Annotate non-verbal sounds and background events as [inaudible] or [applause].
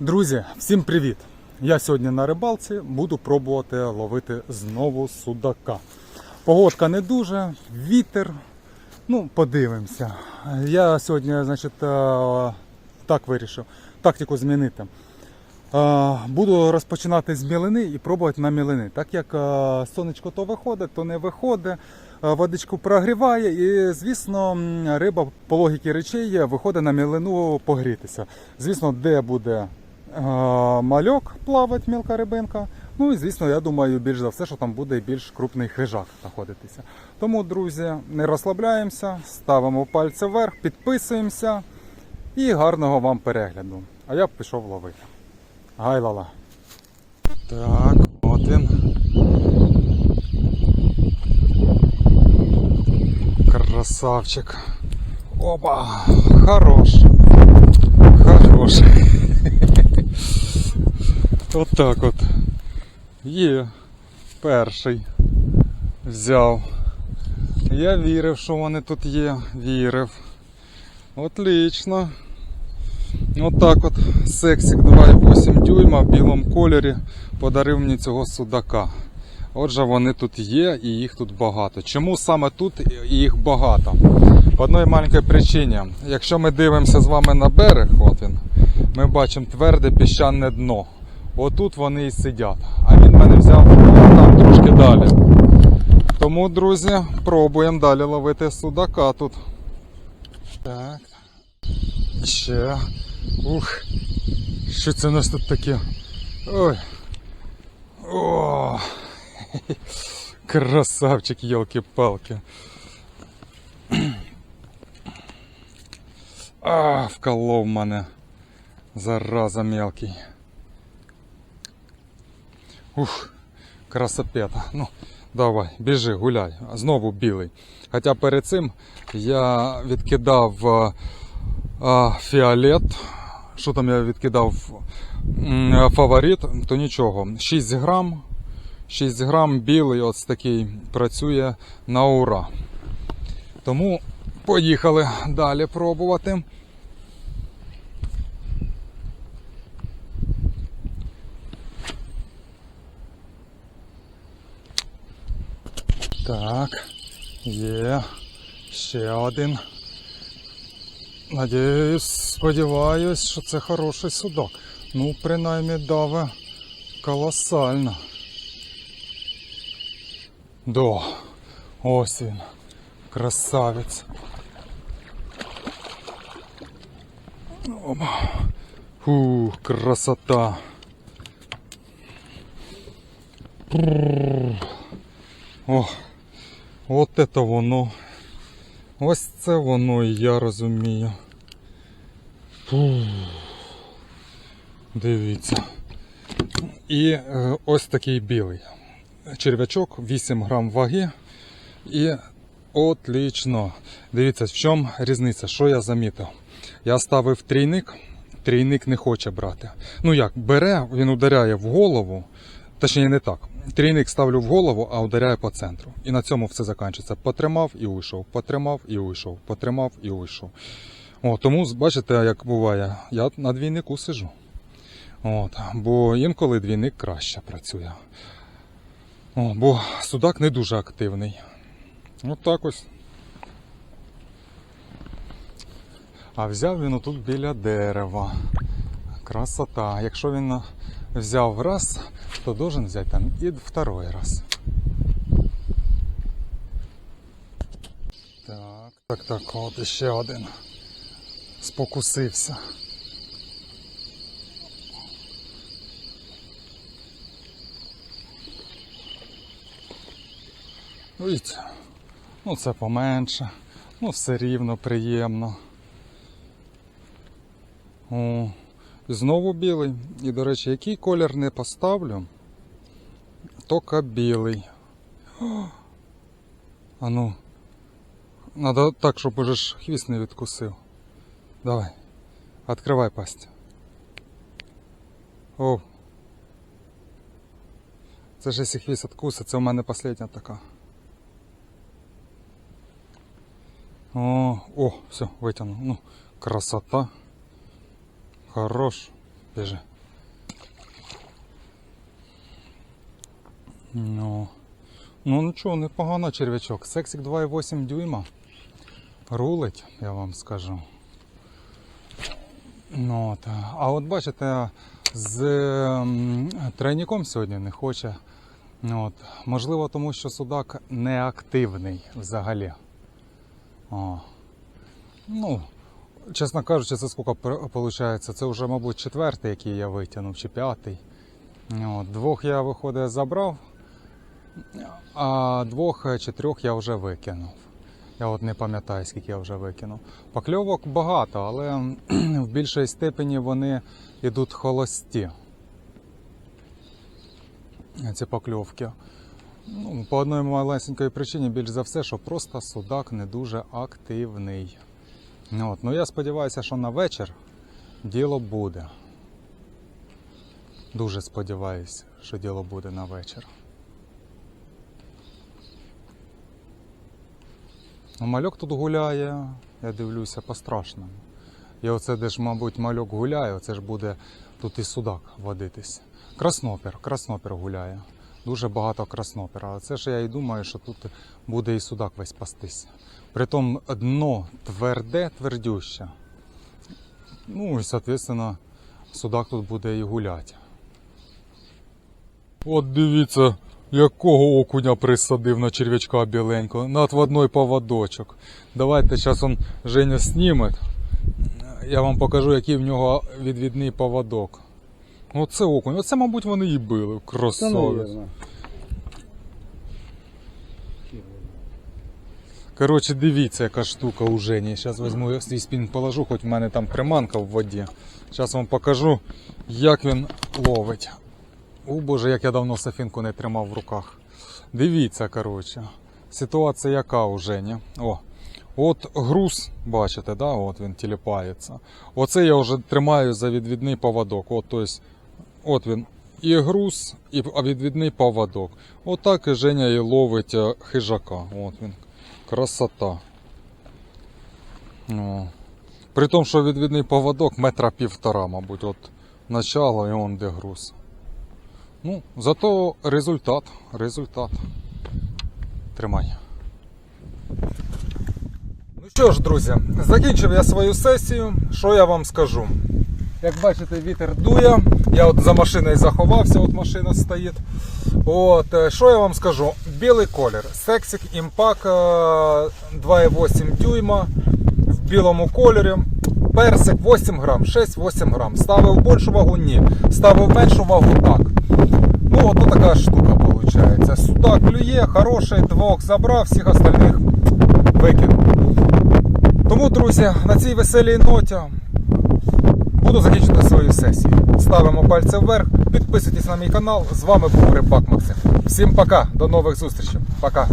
Друзі, всім привіт! Я сьогодні на рибалці буду пробувати ловити знову судака. Погодка не дуже, вітер. Ну, подивимося. Я сьогодні, значить, е, так вирішив тактику змінити. Е, Буду розпочинати з мілини і пробувати на мілини. Так як е, сонечко то виходить, то не виходить, водичку прогріває, і звісно, риба по логіці речей виходить на мілину погрітися. Звісно, де буде мальок плавати, мілка рибинка. Ну і звісно, я думаю, більш за все, що там буде більш крупний хижак знаходитися. Тому, друзі, не розслабляємося, ставимо пальці вверх, підписуємося і гарного вам перегляду. А я пішов ловити. Гайлала. Так, от він. Красавчик. Опа! Хорош. Хорош. От так от. Є. Перший. Взяв. Я вірив, що вони тут є. Вірив. Отлично. Отак от сексик 2,8 дюйма в білому кольорі подарив мені цього судака. Отже, вони тут є і їх тут багато. Чому саме тут їх багато? По одній маленькій причині. Якщо ми дивимося з вами на берег, от він, ми бачимо тверде піщане дно. Отут вони і сидять. А він мене взяв там трошки далі. Тому, друзі, пробуємо далі ловити судака тут. Так. Ще. Ух. Що це у нас тут таке? Ой. О. [laughs] Красавчик, елки-палки. [clears throat] А, вколов мене. Зараза мелкий. Ух, красопета. Ну, давай, біжи, гуляй. Знову білий. Хоча перед цим я відкидав а, а, фіолет. Що там я відкидав? Фаворит, то нічого. 6 грам. 6 грам білий, ось такий працює на ура. Тому поїхали далі пробувати. Так, є ще один. Надіюсь, сподіваюсь, що це хороший судак. Ну, принаймні даве колосально. Да, ось він. Красавець. Фу, красота. О, от це воно. Ось це воно і я розумію. Фу. Дивіться. І е, ось такий білий. Черв'ячок 8 грам ваги. І отлично. Дивіться, в чому різниця, що я замітив. Я ставив трійник, трійник не хоче брати. Ну як, бере, він ударяє в голову. Точніше, не так. Трійник ставлю в голову, а ударяє по центру. І на цьому все закінчиться. Потримав і уйшов, потримав і уйшов, потримав і уйшов. О, тому бачите, як буває, я на двійнику сижу. От, бо інколи двійник краще працює. О, бо судак не дуже активний. От так ось. А взяв він отут біля дерева. Красота. Якщо він взяв раз, то должен взяти там і второй раз. Так, так, так, от ще один. Спокусився. Видите, ну це поменше, ну все рівно приємно. О, знову білий. І, до речі, який колір не поставлю, тільки білий. А ну, надо так, щоб уже ж хвіст не відкусив. Давай, відкривай пасть. О. Це ж якщо хвіст відкусить, це у мене остання така. О, о, все, витягнув. Ну, красота. Хорош. Біжи. Ну, ну, ну нічого, непогано черв'ячок. Сексик 2,8 дюйма. Рулить, я вам скажу. Ну, от. А от бачите, з тройником сьогодні не хоче. Ну, от. Можливо, тому що судак неактивний взагалі. О. Ну, чесно кажучи, це скільки виходить? Це вже, мабуть, четвертий, який я витягнув, чи п'ятий. От. Двох я, виходить, забрав, а двох е, чи трьох я вже викинув. Я от не пам'ятаю, скільки я вже викинув. Покльовок багато, але [clears throat] в більшій степені вони йдуть холості. Ці покльовки. Ну, по одній малесенькій причині, більш за все, що просто судак не дуже активний. Ну, От. Ну я сподіваюся, що на вечір діло буде. Дуже сподіваюся, що діло буде на вечір. Ну, Мальок тут гуляє, я дивлюся по-страшному. І оце, де ж, мабуть, мальок гуляє, оце ж буде тут і судак водитись. Краснопір, краснопір гуляє. Дуже багато краснопера. А це ж я і думаю, що тут буде і судак весь пастись. Притом дно тверде, твердюще. Ну і, соответственно, судак тут буде і гуляти. От дивіться, якого окуня присадив на черв'ячка біленького. На отводной поводочок. Давайте зараз он Женя сніме. Я вам покажу, який в нього відвідний поводок. Оце окунь. Оце, мабуть, вони і били. Красавець. Коротше, дивіться, яка штука у Жені. Зараз візьму свій спін положу, хоч в мене там приманка в воді. Зараз вам покажу, як він ловить. О боже, як я давно сафінку не тримав в руках. Дивіться, коротше. Ситуація яка у Жені. О, от груз, бачите, да? от він тіліпається. Оце я вже тримаю за відвідний поводок. От, то есть, от він і груз, і відвідний поводок. Отак і Женя і ловить е, хижака. От він. Красота. Ну. При тому, що відвідний поводок метра півтора, мабуть, от начало і он де груз. Ну, зато результат. Результат. Тримай. Ну що ж, друзі, закінчив я свою сесію. Що я вам скажу? Як бачите, вітер дує. Я от за машиною заховався, от машина стоїть. От, е, що я вам скажу? Білий колір. Sexik Impact е, 2,8 дюйма в білому кольорі. Персик 8 грам, 6-8 грам. Ставив більшу вагу? Ні. Ставив меншу вагу так. Ну, от така штука виходить. Судак клює, хороший, двох забрав, всіх остальних викинув. Тому, друзі, на цій веселій ноті буду закінчити свою сесію. Ставимо пальці вверх, підписуйтесь на мій канал. З вами був Рибак Максим. Всім пока, до нових зустрічей. Пока.